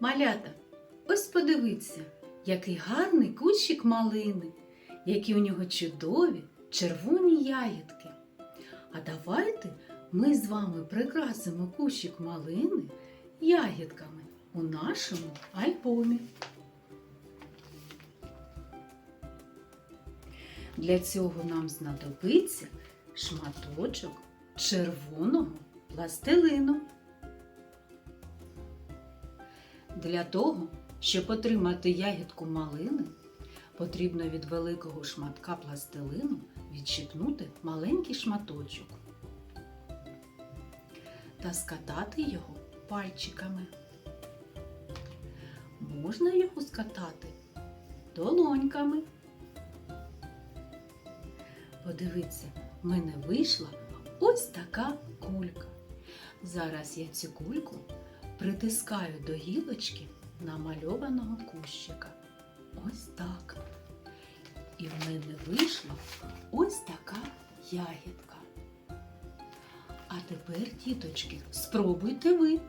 Малята, ось подивіться, який гарний кущик малини, які у нього чудові червоні ягідки. А давайте ми з вами прикрасимо кущик малини ягідками у нашому альбомі. Для цього нам знадобиться шматочок червоного пластилину. Для того, щоб отримати ягідку малини, потрібно від великого шматка пластилину відщипнути маленький шматочок та скатати його пальчиками. Можна його скатати долоньками. Подивіться, в мене вийшла ось така кулька. Зараз я цю кульку притискаю до гілочки намальованого кущика. Ось так. І в мене вийшла ось така ягідка. А тепер, діточки, спробуйте ви.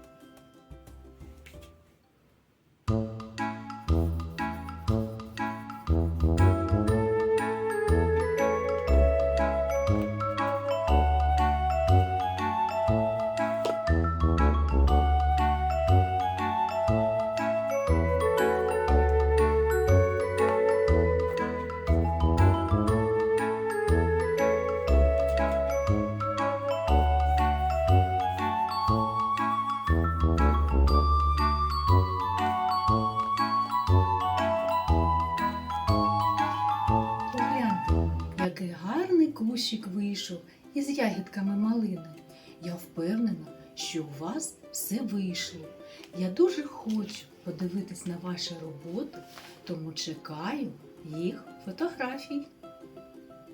Кущик вийшов із ягідками малини. Я впевнена, що у вас все вийшло. Я дуже хочу подивитись на ваші роботи, тому чекаю їх фотографій.